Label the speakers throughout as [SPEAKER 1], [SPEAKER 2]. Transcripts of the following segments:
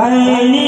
[SPEAKER 1] 爱你。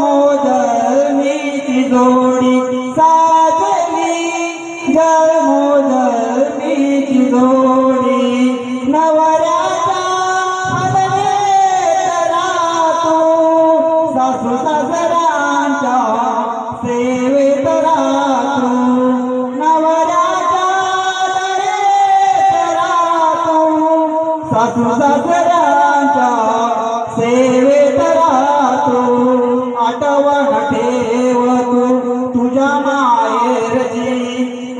[SPEAKER 1] मोदळी ती जोडी साजली. जळमोदळी ती जोडी नवऱ्याचा राहतो सासू सासऱ्यांच्या सेवेत राहतो नवऱ्याचा राहतो सासू सासऱ्यांच्या सेवेत राहतो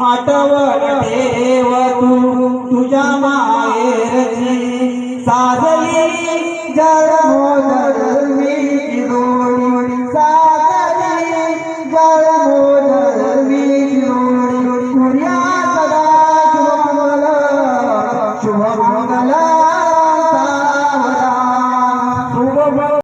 [SPEAKER 1] आठवण ठेव तू तुझ्या माहेरची साजली. जगमोदरवी जोडी साजली. जगमोदरवी जोडी सूर्या सदा शुभमंगल शुभमंगल.